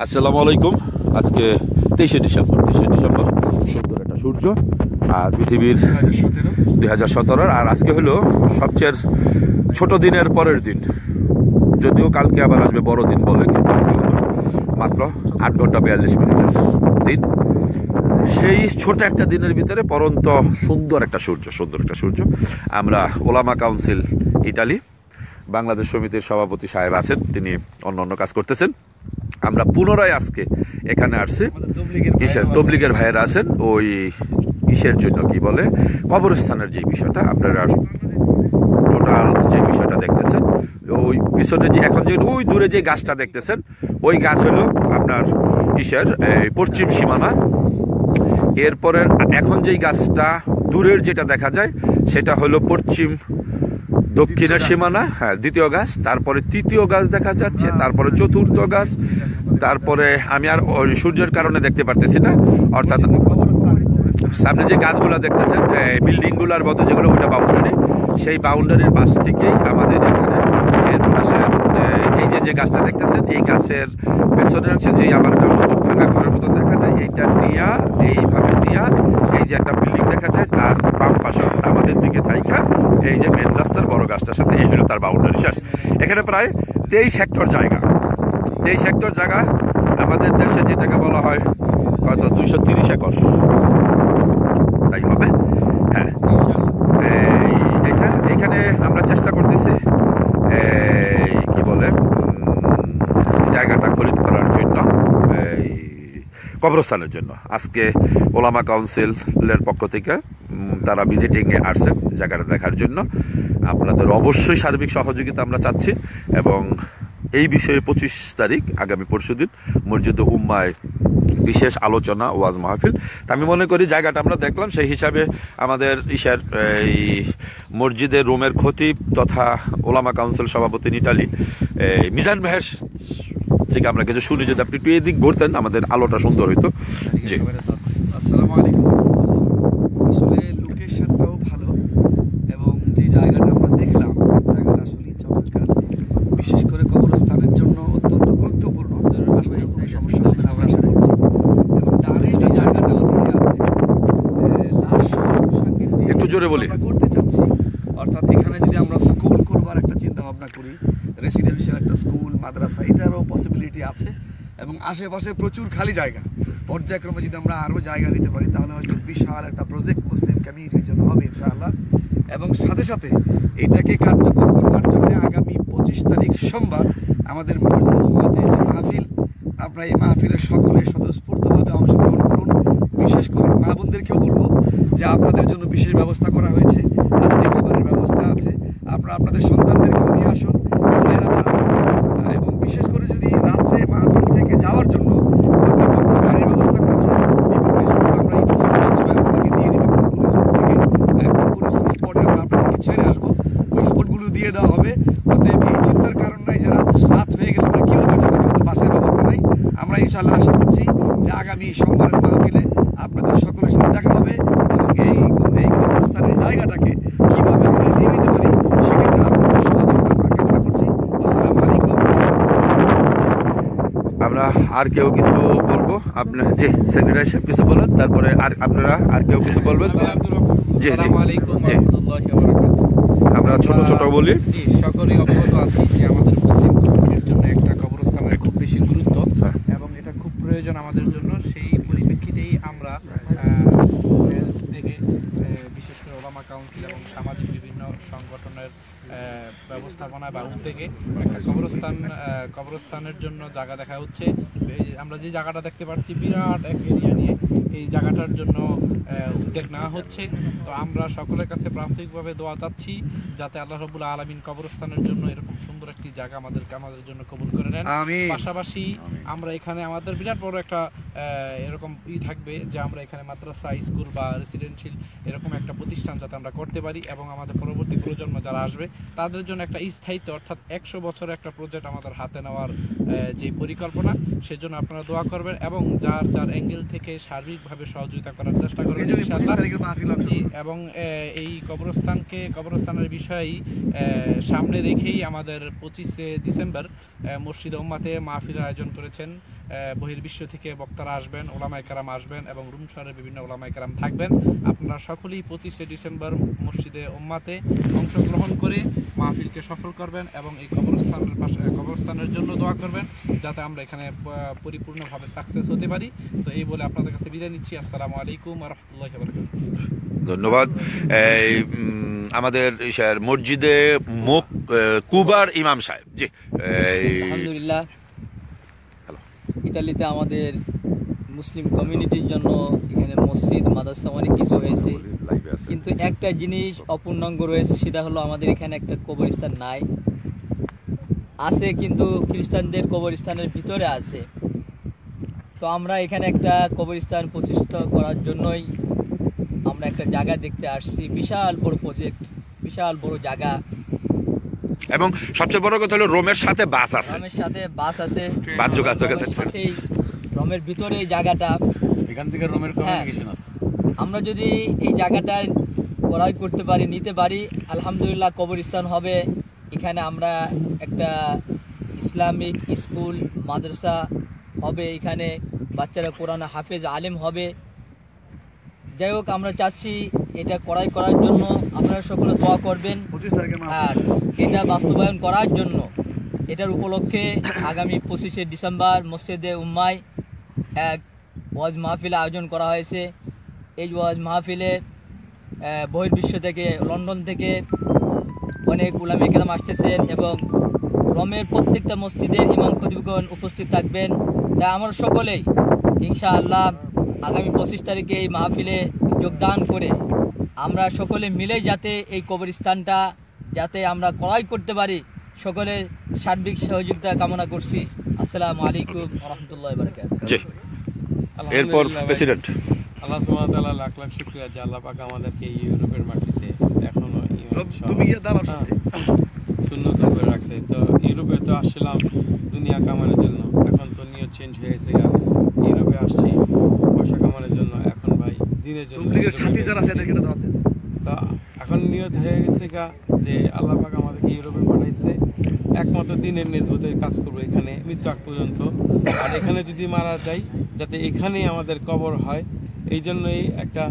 আসসালামু আলাইকুম। আজকে তেইশে ডিসেম্বর তেইশে ডিসেম্বর সুন্দর একটা সূর্য আর পৃথিবীর দুই হাজার সতেরোর আর আজকে হলো সবচেয়ে ছোট দিনের পরের দিন। যদিও কালকে আবার আসবে বড় দিন বলে, কিন্তু আজকে হলো মাত্র আট ঘণ্টা বিয়াল্লিশ মিনিটের দিন। সেই ছোট একটা দিনের ভিতরে পরন্ত সুন্দর একটা সূর্য, সুন্দর একটা সূর্য। আমরা ওলামা কাউন্সিল ইটালি, বাংলাদেশ সমিতির সভাপতি সাহেব আছেন, তিনি অন্য অন্য কাজ করতেছেন। আমরা পুনরায় আজকে এখানে আসছি। কিসের তবলিগের ভাইয়েরা আছেন। ওই কিসের জন্য কি বলে কবরস্থানের যে বিষয়টা আপনারা টোটাল যে বিষয়টা দেখতেছেন ওই পিছনে যে এখন যে ওই দূরে যে গাছটা দেখতেছেন ওই গাছ হলো আপনার এই পশ্চিম সীমানা। এরপরে এখন যেই গাছটা দূরের যেটা দেখা যায় সেটা হলো পশ্চিম দক্ষিণের সীমানা। হ্যাঁ দ্বিতীয় গাছ। তারপরে তৃতীয় গাছ দেখা যাচ্ছে তারপরে চতুর্থ গাছ। তারপরে আমি আর সূর্যের কারণে দেখতে পারতেছি না। অর্থাৎ সামনে যে গাছগুলো দেখতেছেন বিল্ডিংগুলার মতো যেগুলো, ওইটা বাউন্ডারি সেই বাউন্ডারির পাশ থেকেই আমাদের এখানে এই যে যে গাছটা দেখতেছেন, এই গাছের পেছনের অংশে যে আবার ভাঙা ঘরের মতো দেখা যায়, এইটা নিয়া, এইভাবে নিয়া, এই যে একটা বিল্ডিং দেখা যায়, তার বাম পাশে আমাদের দিকে থাইকা, এই যে মেন রাস্তার বড় গাছটার সাথে, এই হলো তার বাউন্ডারি শেষ। এখানে প্রায় তেইশ হেক্টর জায়গা। তেইশ হেক্টর জায়গা আমাদের দেশে যেটাকে বলা হয় হয়তো দুইশো তিরিশ একর। তাই হবে? হ্যাঁ। এটা এখানে আমরা চেষ্টা করতেছি কি বলে জায়গাটা খরিদ করার জন্য, এই, কবরস্থানের জন্য। আজকে ওলামা কাউন্সিলের পক্ষ থেকে তারা ভিজিটিংয়ে আসছেন জায়গাটা দেখার জন্য। আপনাদের অবশ্যই সার্বিক সহযোগিতা আমরা চাচ্ছি এবং এই বিষয়ে পঁচিশ তারিখ, আগামী পরশুদিন মসজিদ উম্মায় বিশেষ আলোচনা, ওয়াজ মাহফিল। তা আমি মনে করি জায়গাটা আমরা দেখলাম, সেই হিসাবে আমাদের ইশার, এই মসজিদের রুমের খতিব তথা ওলামা কাউন্সিল সভাপতি ইটালি মিজান মেহের থেকে আমরা কিছু শুনি যদি আপনি একটু এদিক ঘুরতেন, আমাদের আলোটা সুন্দর হইতো। জি আসসালামু আলাইকুম আসলে লোকেশনটাও ভালো এবং যে জায়গাটা আমরা দেখলাম জায়গাটা আসলে চমৎকার বিশেষ করে কবরস্থানের জন্য অত্যন্ত গুরুত্বপূর্ণ আসতে কোনো সমস্যা হবে না আমরা আশা করছি এবং ডানে যে জায়গাটা অলরেডি আছে এ, লাশ সাংকেতিক একটু জোরে বলি। আমরা করতে চাচ্ছি। অর্থাৎ এখানে যদি আমরা স্কুল করবার একটা চিন্তা ভাবনা করি রেসিডেন্সিয়াল একটা স্কুল, মাদ্রাসা, এটারও পসিবিলিটি আছে এবং আশেপাশে প্রচুর খালি জায়গা। পর্যায়ক্রমে যদি আমরা আরও জায়গা নিতে পারি, তাহলে হয়তো বিশাল একটা প্রজেক্ট মুসলিম কমিউনিটির জন্য হবে ইনশাআল্লাহ। এবং সাথে সাথে এটাকে কার্যকর করবার জন্য আগামী পঁচিশ তারিখ সোমবার আমাদের মাহফিল। আপনারা এই মাহফিলের সকলে স্বতঃস্ফূর্তভাবে অংশগ্রহণ করুন করে বোনদেরকেও বলব যে আপনাদের জন্য বিশেষ ব্যবস্থা করা হয়েছে রাত্রি খাবারের ব্যবস্থা আছে। আপনারা আপনাদের সন্তানদেরকেও নিয়ে আসুন এবং বিশেষ করে যদি রাত্রে মাহফিল থেকে যাওয়ার জন্য ব্যবস্থা আমরা আসব, ওই দিয়ে দেওয়া হবে। অতএব কারণ হয়ে গেলে বাসের ব্যবস্থা নাই। আমরা ইনশাল্লাহ আশা করছি যে আগামী সোমবারের মাহফিলে আপনাদের সকলের সাথে দেখা হবে এবং এই এই কবরস্থানের জায়গাটাকে কীভাবে আমরা নিয়ে নিতে পারি সেক্ষেত্রে আপনাদের সহযোগিতা আমরা কামনা করছি। আসসালামু আলাইকুম। আমরা আর কেউ কিছু বলব? আপনার জি সেক্রেটারি সাহেব কিছু বলেন তারপরে আর আপনারা আর কেউ কিছু বলবেন? জি জি। জি। আমরা ছোট ছোট বলি। সকলেই অবগত আছি যে আমাদের মুসলিম কমিউনিটির জন্য একটা কবরস্থানের খুব বেশি গুরুত্ব হ্যাঁ। এবং এটা খুব প্রয়োজন আমাদের জন্য সেই পরিপ্রেক্ষিতেই আমরা আহ, থেকে আহ, বিশেষ করে ওবামা কাউন্সিল এবং সামাজিক বিভিন্ন সংগঠনের ব্যবস্থাপনা বা উদ্যোগে একটা কবরস্থান কবরস্থানের জন্য জায়গা দেখা হচ্ছে। আমরা যে জায়গাটা দেখতে পাচ্ছি বিরাট এক এরিয়া নিয়ে, এই জায়গাটার জন্য উদ্যোগ নেওয়া হচ্ছে। তো আমরা সকলের কাছে প্রাথমিকভাবে দোয়া চাচ্ছি যাতে আল্লাহ রবুল্লা আলমিন কবরস্থানের জন্য এরকম সুন্দর একটি জায়গা আমাদেরকে আমাদের জন্য কবুল করে নেন। পাশাপাশি আমরা এখানে আমাদের বিরাট বড় একটা এরকম ই থাকবে যে আমরা এখানে মাদ্রাসা স্কুল বা রেসিডেন্সিয়াল এরকম একটা প্রতিষ্ঠান যাতে আমরা করতে পারি এবং আমাদের পরবর্তী প্রজন্ম যারা আসবে তাদের জন্য একটা স্থায়িত্ব অর্থাৎ একশো বছরের একটা প্রজেক্ট আমাদের হাতে নেওয়ার যে পরিকল্পনা সেজন্য আপনারা দোয়া করবেন এবং যার যার অ্যাঙ্গেল থেকে সার্বিকভাবে সহযোগিতা করার চেষ্টা করবেন এবং এই কবরস্থানকে কবরস্থানের বিষয়েই আহ, সামনে রেখেই আমাদের পঁচিশে ডিসেম্বর মসজিদ উম্মাতে মাহফিলের আয়োজন করেছেন বহির্বিশ্ব থেকে বক্তারা আসবেন ওলামাই কারাম আসবেন এবং রুম শহরের বিভিন্ন ওলামাই কারাম থাকবেন। আপনারা সকলেই পঁচিশে ডিসেম্বর মসজিদে উম্মাতে অংশগ্রহণ করে মাহফিলকে সফল করবেন এবং এই কবরস্থানের পাশে কবরস্থানের জন্য দোয়া করবেন যাতে আমরা এখানে পরিপূর্ণভাবে সাকসেস হতে পারি। তো এই বলে আপনাদের কাছে বিদায় নিচ্ছি। আসসালামু আলাইকুম রহমতুল্লাহ ধন্যবাদ। আমাদের মসজিদে মুখ কুবার ইমাম সাহেব। জি। আলহামদুলিল্লাহ। হ্যালো। ইটালিতে আমাদের মুসলিম কমিউনিটির জন্য এখানে মসজিদ মাদ্রাসা অনেক কিছু হয়েছে। কিন্তু একটা জিনিস অপূর্ণাঙ্গ রয়েছে সেটা হলো আমাদের এখানে একটা কবরস্থান নাই। আছে কিন্তু খ্রিস্টানদের কবরস্থানের ভিতরে আছে। তো আমরা এখানে একটা কবরস্থান প্রতিষ্ঠা করার জন্যই আমরা একটা জায়গা দেখতে আসছি। বিশাল বড় প্রজেক্ট বিশাল বড় জায়গা। এবং সবচেয়ে বড় কথা হলো রোমের সাথে বাস আছে। রমের সাথে বাস আছে। বাস যোগাযোগ আছে। রমের সাথেই রমের ভিতরে এই জায়গাটা। এখান থেকে রোমের কমিউনিকেশন আছে। আমরা যদি এই জায়গাটা ক্রয় করতে পারি নিতে পারি আলহামদুলিল্লাহ কবরস্থান হবে। এখানে আমরা একটা ইসলামিক স্কুল মাদ্রাসা হবে এখানে। বাচ্চারা কোরআন হাফেজ আলেম হবে। যাই হোক আমরা চাচ্ছি এটা ক্রয় করার জন্য আপনারা সকলে দোয়া করবেন। আর এটা বাস্তবায়ন করার জন্য এটার উপলক্ষে আগামী পঁচিশে ডিসেম্বর মসজিদে উম্মায় এক ওয়াজ মাহফিল আয়োজন করা হয়েছে। এই ওয়াজ মাহফিলে বহির্বিশ্ব থেকে লন্ডন থেকে অনেক উলামে কেরাম আসতেছেন এবং রমের প্রত্যেকটা মসজিদে ইমাম খতিবগণ উপস্থিত থাকবেন। তাই আমরা সকলেই ইনশাআল্লাহ আগামী পঁচিশ তারিখে এই মাহফিলে যোগদান করে আমরা সকলে মিলে যাতে এই কবরস্থানটা যাতে আমরা ক্রয় করতে পারি সকলে সার্বিক সহযোগিতা কামনা করছি। আসসালামু আলাইকুম রহমতুল্লাহ বারকাত এরপর প্রেসিডেন্ট। আল্লাহ সুবহানাহু ওয়া তাআলা লাখ লাখ শুকরিয়া যে আল্লাহ পাক আমাদেরকে ইউরোপের মাটিতে এখনও তুমি গিয়ে দাঁড়াও হ্যাঁ, সাথে। শূন্যত করে রাখছে। তো ইউরোপে তো আসছিলাম দুনিয়া কামানোর জন্য। এখন তো নিয়ত চেঞ্জ হয়ে গেছে ইউরোপে আসছি পয়সা কামানোর জন্য এখন ভাই দিনের জন্য তবলিগের সাথী যারা আছে ইউরোপে এদেরকে দেন। তা এখন নিয়ত হয়ে গেছে গা যে আল্লাহ পাক আমাদেরকে ইউরোপে পাঠাইছে। একমাত্র দিনের নেজবতের কাজ করব এখানে মৃত্যু আগ পর্যন্ত। আর এখানে যদি মারা যাই যাতে এখানেই আমাদের কবর হয় এই জন্যই একটা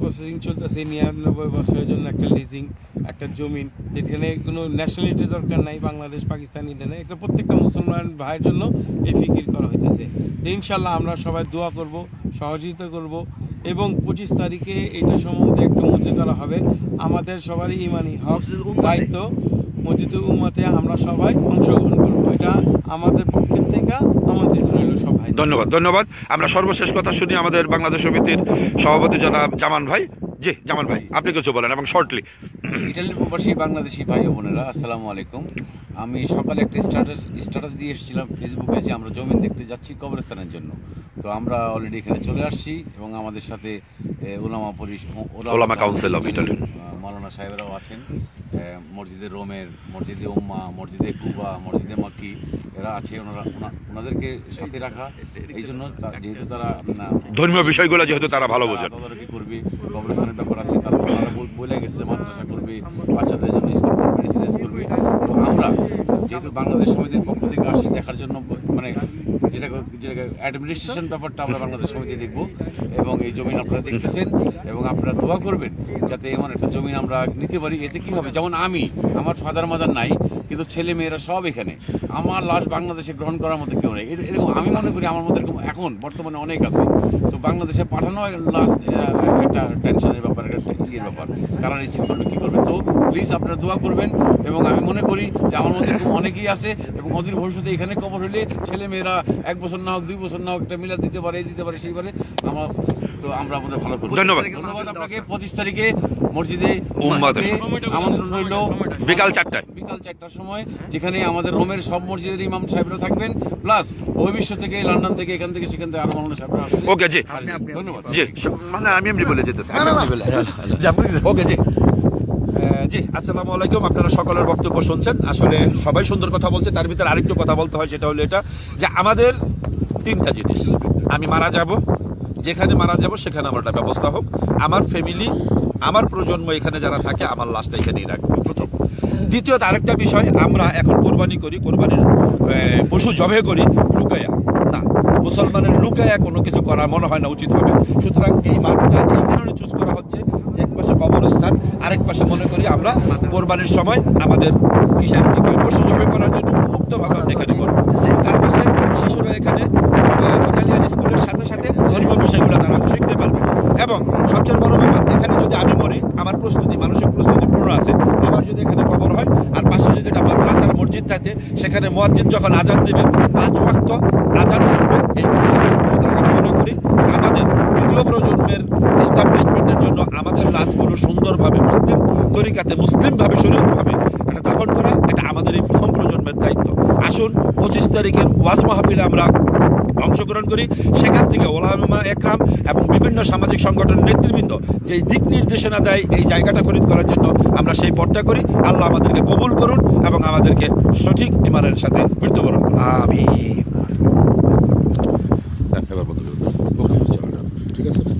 প্রসেসিং চলতেছে নিরানব্বই বছরের জন্য একটা লিজিং একটা জমিন। যেখানে কোনো ন্যাশনালিটি দরকার নাই বাংলাদেশ পাকিস্তান ইন্ডিয়া নেই এটা প্রত্যেকটা মুসলমান ভাইয়ের জন্য এই ফিকির করা হইতেছে। ইনশাল্লাহ আমরা সবাই দোয়া করব সহযোগিতা করব। এবং পঁচিশ তারিখে এটা সম্বন্ধে একটু মুচে করা হবে। আমাদের সবারই ইমানি হক দায়িত্ব। মসজিদ উম্মাতে আমরা সবাই অংশগ্রহণ করব। এটা আমাদের পক্ষের থেকে আমাদের রইল সবাই। ধন্যবাদ ধন্যবাদ। আমরা সর্বশেষ কথা শুনি আমাদের বাংলাদেশ সমিতির সভাপতি জনাব জামান ভাই। জি জামান ভাই আপনি কিছু বলেন এবং শর্টলি ইটালির প্রবাসী বাংলাদেশি ভাই ও বোনেরা আসসালামু আলাইকুম। আমি সকালে একটা স্ট্যাটাস স্ট্যাটাস দিয়ে এসেছিলাম ফেসবুকে যে আমরা জমিন দেখতে যাচ্ছি কবরস্থানের জন্য তো আমরা অলরেডি এখানে চলে আসছি এবং আমাদের সাথে ওলামা পরিষ ওলামা কাউন্সিল অফ ইটালি। আহ, মাওলানা সাহেবরাও আছেন মসজিদে রোমের মসজিদে উম্মা মসজিদে কুবা মসজিদে মাক্কি এরা আছে ওনারা ওনাদেরকে সাথে রাখা এই জন্য যেহেতু তারা ধর্মীয় বিষয়গুলো যেহেতু তারা ভালো বোঝেন। তদারকি করবে কবরস্থানের ব্যাপার আছে তারা তারা বলে গেছে মাদ্রাসা করবে বাচ্চাদের জন্য স্কুল করবে রেসিডেন্স করবে। তো আমরা যেহেতু বাংলাদেশ সমিতির পক্ষ থেকে আসি দেখার জন্য মানে যেটা যেটা অ্যাডমিনিস্ট্রেশন ব্যাপারটা আমরা বাংলাদেশ সমিতি দেখব এবং এই জমিন আপনারা দেখতেছেন এবং আপনারা দোয়া করবেন যাতে এমন একটা জমিন আমরা নিতে পারি এতে কি হবে? যেমন আমি আমার ফাদার মাদার নাই কিন্তু ছেলে মেয়েরা সব এখানে। আমার লাশ বাংলাদেশে গ্রহণ করার মতো কেউ নেই। এরকম আমি মনে করি আমার মধ্যে এরকম এখন বর্তমানে অনেক আছে। তো বাংলাদেশে পাঠানো লাশ একটা টেনশনের ব্যাপার একটা ইয়ের ব্যাপার। কারা রিসিভ করবে কী করবে? তো প্লিজ আপনারা দোয়া করবেন এবং আমি মনে করি যে আমার মধ্যে এরকম অনেকেই আছে এবং অদূর ভবিষ্যতে এখানে কবর হলে ছেলে মেয়েরা এক বছর না হোক দুই বছর না হোক একটা মিলাদ দিতে পারে এই দিতে পারে সেই পারে আমার তো আমরা আমাদের ভালো করব। ধন্যবাদ। ধন্যবাদ আপনাকে। পঁচিশ তারিখে মসজিদে আমন্ত্রণ রইল। বিকাল চারটায়। বিকাল চারটার সময় যেখানে আমাদের রোমের সব মসজিদের ইমাম সাহেবরা থাকবেন। প্লাস ভবিষ্য থেকে লন্ডন থেকে এখান থেকে সেখান থেকে আরও মামলা সাহেবরা ওকে জি। ধন্যবাদ। জি। মানে আমি এমনি বলে যেতেছি। ওকে জি। জি আসসালামু আলাইকুম। আপনারা সকলের বক্তব্য শুনছেন। আসলে সবাই সুন্দর কথা বলছে তার ভিতরে আরেকটু কথা বলতে হয় সেটা হলো এটা যে আমাদের তিনটা জিনিস। আমি মারা যাব যেখানে মারা যাব সেখানে আমার একটা ব্যবস্থা হোক। আমার ফ্যামিলি আমার প্রজন্ম এখানে যারা থাকে আমার লাশটা এখানেই রাখবে প্রথম। দ্বিতীয়ত আরেকটা বিষয় আমরা এখন কোরবানি করি কোরবানির পশু জবে করি লুকায়া। না মুসলমানের লুকায়া কোনো কিছু করা মনে হয় না উচিত হবে। সুতরাং এই মাঠটা এই কারণে চুজ করা হচ্ছে যে এক পাশে কবরস্থান আরেক পাশে মনে করি আমরা কোরবানির সময় আমাদের কয়, পশু জবে করার জন্য মুক্তভাবে এখানে করব তার পাশে শিশুরা এখানে ইতালিয়ান স্কুলের সাথে সাথে ধর্মীয় বিষয়গুলো তারা শিখতে পারবে এবং সবচেয়ে বড় ব্যাপার এখানে যদি আমি মরি আমার প্রস্তুতি মানসিক প্রস্তুতি পূর্ণ আছে আমার যদি এখানে খবর হয় আর পাশে যদি একটা থাকে সেখানে মসজিদ যখন আজান দেবে, পাঁচ ওয়াক্ত আজান শুনবে এই। সুতরাং আমি মনে করি আমাদের দ্বিতীয় প্রজন্মের এস্টাবলিশমেন্টের জন্য আমাদের লাশগুলো সুন্দরভাবে মুসলিম তরিকাতে মুসলিমভাবে শরীরভাবে এটা দাফন করা, এটা আমাদের এই প্রথম প্রজন্মের দায়িত্ব আসুন, পঁচিশ তারিখের ওয়াজ মাহফিলে আমরা অংশগ্রহণ করি। সেখান থেকে ওলামা একরাম এবং বিভিন্ন সামাজিক সংগঠনের নেতৃবৃন্দ যে দিক নির্দেশনা দেয় এই জায়গাটা খরিদ করার জন্য আমরা সেই পথটা করি। আল্লাহ আমাদেরকে কবুল করুন এবং আমাদেরকে সঠিক ইমানের সাথে মৃত্যুবরণ করুন। আমি। ঠিক আছে।